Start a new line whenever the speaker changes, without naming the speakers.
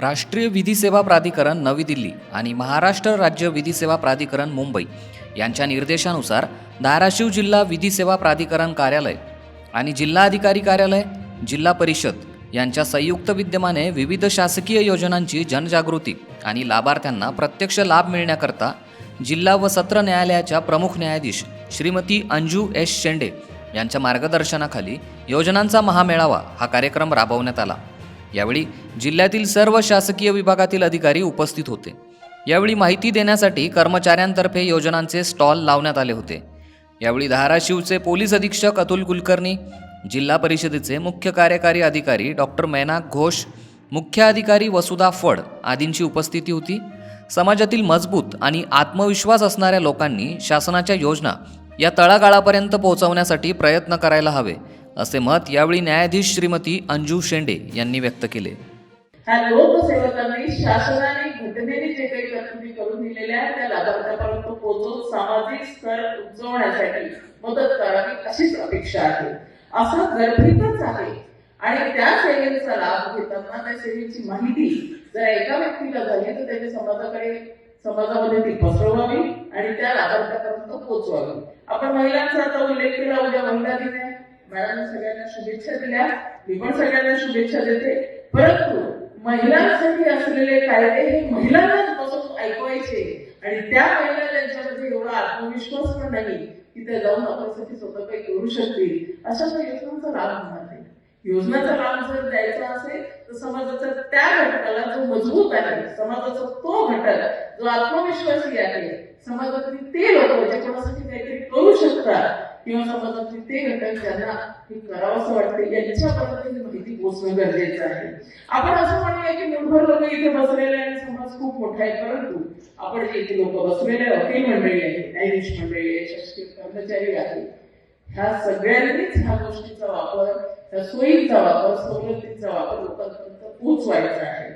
राष्ट्रीय विधी सेवा प्राधिकरण नवी दिल्ली आणि महाराष्ट्र राज्य विधी सेवा प्राधिकरण मुंबई यांच्या निर्देशानुसार धाराशिव जिल्हा विधी सेवा प्राधिकरण कार्यालय आणि जिल्हाधिकारी कार्यालय जिल्हा परिषद यांच्या संयुक्त विद्यमाने विविध शासकीय योजनांची जनजागृती आणि लाभार्थ्यांना प्रत्यक्ष लाभ मिळण्याकरता जिल्हा व सत्र न्यायालयाच्या प्रमुख न्यायाधीश श्रीमती अंजू एस शेंडे यांच्या मार्गदर्शनाखाली योजनांचा महामेळावा हा कार्यक्रम राबवण्यात आला. यावेळी जिल्ह्यातील सर्व शासकीय विभागातील अधिकारी उपस्थित होते. यावेळी माहिती देण्यासाठी कर्मचाऱ्यांतर्फे योजनांचे स्टॉल लावण्यात आले होते. यावेळी धाराशिवचे पोलीस अधीक्षक अतुल कुलकर्णी जिल्हा परिषदेचे मुख्य कार्यकारी अधिकारी डॉक्टर मैनाक घोष मुख्य अधिकारी वसुधा फड आदींची उपस्थिती होती. समाजातील मजबूत आणि आत्मविश्वास असणाऱ्या लोकांनी शासनाच्या योजना या तळागाळापर्यंत पोहोचवण्यासाठी प्रयत्न करायला हवे असे मत यावेळी न्यायाधीश श्रीमती अंजू शेंडे यांनी व्यक्त केले.
लोकसेवकांनी शासनाने घटनेने जे काही तरतुदी करून दिलेल्या त्या लाभार्थ्यापर्यंत पोहोचवून सामाजिक स्तर उंचवण्यासाठी मदत करावी अशीच अपेक्षा आहे. गर्भितच आहे. आणि त्या सेवेचा लाभ घेताना त्या सेवेची माहिती जर एका व्यक्तीला झाली तर त्याच्या समाजाकडे समाजामध्ये ती पसरवावी आणि त्या लाभार्थ्यापर्यंत पोहोचवावी. आपण महिलांचा आता उल्लेख केला उद्या महिला दिन आहे. मॅडम सगळ्यांना शुभेच्छा दिल्या. मी पण सगळ्यांना शुभेच्छा देते. परंतु महिलांसाठी असलेले कायदे हे महिलांनाच बसून ऐकवायचे. आणि त्या महिला त्यांच्यामध्ये एवढा आत्मविश्वास पण नाही की त्या जाऊन आपल्यासाठी स्वतः काही करू शकतील. अशा त्या योजनांचा लाभ होणार नाही. योजनाचा लाभ जर द्यायचा असेल तर समाजाचा त्या घटकाला जो मजबूत आहे समाजाचा तो घटक जो आत्मविश्वासी आहे समाजातली ते लोक जे कोणासाठी काहीतरी करू शकतात किंवा समाजातले ते घटक त्यांना हे करावंसं वाटतं याच्या पद्धतीने माहिती पोहोचणं गरजेचं आहे आपण असं म्हणूया की मूठभर लोक इथे बसलेले आहे आणि समाज खूप मोठा आहे परंतु आपण जे इथे लोक बसलेले वकील मंडळी आहे न्यायाधीश मंडळी आहे शासकीय कर्मचारी आहे ह्या सगळ्यांनीच ह्या गोष्टीचा वापर ह्या सोयीचा वापर सवलतीचा वापर लोकांपर्यंत पोहोचवायचा आहे